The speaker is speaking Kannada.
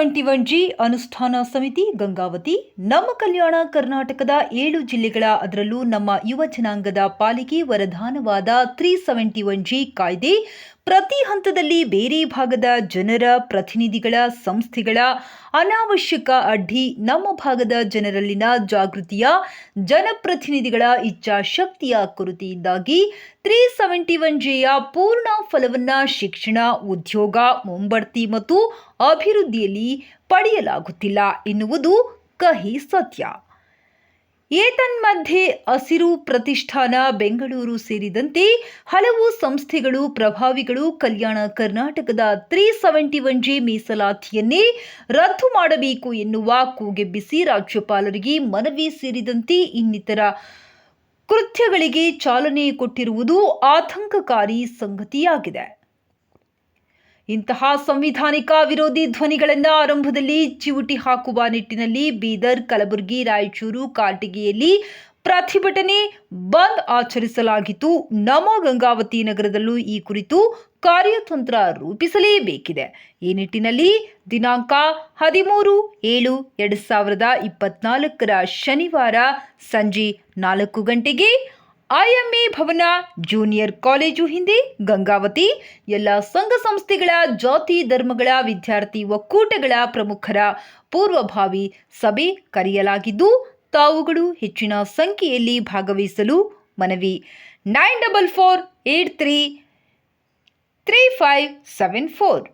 ಸೆವೆಂಟಿ ಒನ್ ಜಿ ಅನುಷ್ಠಾನ ಸಮಿತಿ, ಗಂಗಾವತಿ. ನಮ್ಮ ಕಲ್ಯಾಣ ಕರ್ನಾಟಕದ ಏಳು ಜಿಲ್ಲೆಗಳ ಅದರಲ್ಲೂ ನಮ್ಮ ಯುವ ಜನಾಂಗದ ಪಾಲಿಗೆ ವರದಾನವಾದ ತ್ರೀ ಸೆವೆಂಟಿ ಒನ್ ಜಿ ಕಾಯ್ದೆ ಪ್ರತಿ ಹಂತದಲ್ಲಿ ಬೇರೆ ಭಾಗದ ಜನರ ಪ್ರತಿನಿಧಿಗಳ, ಸಂಸ್ಥೆಗಳ ಅನಾವಶ್ಯಕ ಅಡ್ಡಿ ನಮ್ಮ ಭಾಗದ ಜನರಲ್ಲಿನ ಜಾಗೃತಿಯ ಜನಪ್ರತಿನಿಧಿಗಳ ಇಚ್ಛಾಶಕ್ತಿಯ ಕೊರತೆಯಿಂದಾಗಿ ತ್ರೀ ಸೆವೆಂಟಿ ಒನ್ ಜೆಯ ಪೂರ್ಣ ಫಲವನ್ನು ಶಿಕ್ಷಣ, ಉದ್ಯೋಗ, ಮುಂಬಡ್ತಿ ಮತ್ತು ಅಭಿವೃದ್ಧಿಯಲ್ಲಿ ಪಡೆಯಲಾಗುತ್ತಿಲ್ಲ ಎನ್ನುವುದು ಕಹಿ ಸತ್ಯ. ಏತನ್ಮಧ್ಯೆ ಹಸಿರು ಪ್ರತಿಷ್ಠಾನ ಬೆಂಗಳೂರು ಸೇರಿದಂತೆ ಹಲವು ಸಂಸ್ಥೆಗಳು, ಪ್ರಭಾವಿಗಳು ಕಲ್ಯಾಣ ಕರ್ನಾಟಕದ ತ್ರೀ ಸೆವೆಂಟಿ ಒನ್ ಜಿ ಮೀಸಲಾತಿಯನ್ನೇ ರದ್ದು ಮಾಡಬೇಕು ಎನ್ನುವ ಕೂಗೆಬ್ಬಿಸಿ ರಾಜ್ಯಪಾಲರಿಗೆ ಮನವಿ ಸೇರಿದಂತೆ ಇನ್ನಿತರ ಕೃತ್ಯಗಳಿಗೆ ಚಾಲನೆ ಕೊಟ್ಟಿರುವುದು ಆತಂಕಕಾರಿ ಸಂಗತಿಯಾಗಿದೆ. ಇಂತಹ ಸಂವಿಧಾನಿಕ ವಿರೋಧಿ ಧ್ವನಿಗಳಿಂದ ಆರಂಭದಲ್ಲಿ ಚಿವುಟಿ ಹಾಕುವ ನಿಟ್ಟಿನಲ್ಲಿ ಬೀದರ್, ಕಲಬುರಗಿ, ರಾಯಚೂರು ಕಾಟಿಗೆಯಲ್ಲಿ ಪ್ರತಿಭಟನೆ ಬಂದ್ ಆಚರಿಸಲಾಗಿತ್ತು. ನಮ್ಮ ಗಂಗಾವತಿ ನಗರದಲ್ಲೂ ಈ ಕುರಿತು ಕಾರ್ಯತಂತ್ರ ರೂಪಿಸಲೇಬೇಕಿದೆ. ಈ ನಿಟ್ಟಿನಲ್ಲಿ ದಿನಾಂಕ ಹದಿಮೂರು ಏಳು ಎರಡು ಸಾವಿರದ ಇಪ್ಪತ್ನಾಲ್ಕರ ಶನಿವಾರ ಸಂಜೆ ನಾಲ್ಕು ಗಂಟೆಗೆ ಐಎಂಎ ಭವನ ಜೂನಿಯರ್ ಕಾಲೇಜು ಹಿಂದೆ ಗಂಗಾವತಿ. ಎಲ್ಲ ಸಂಘ ಸಂಸ್ಥೆಗಳ ಜಾತಿ ಧರ್ಮಗಳ ವಿದ್ಯಾರ್ಥಿ ಒಕ್ಕೂಟಗಳ ಪ್ರಮುಖರ ಪೂರ್ವಭಾವಿ ಸಭೆ ಕರೆಯಲಾಗಿದ್ದು, ತಾವುಗಳು ಹೆಚ್ಚಿನ ಸಂಖ್ಯೆಯಲ್ಲಿ ಭಾಗವಹಿಸಲು ಮನವಿ. Nine double four eight three three five seven four.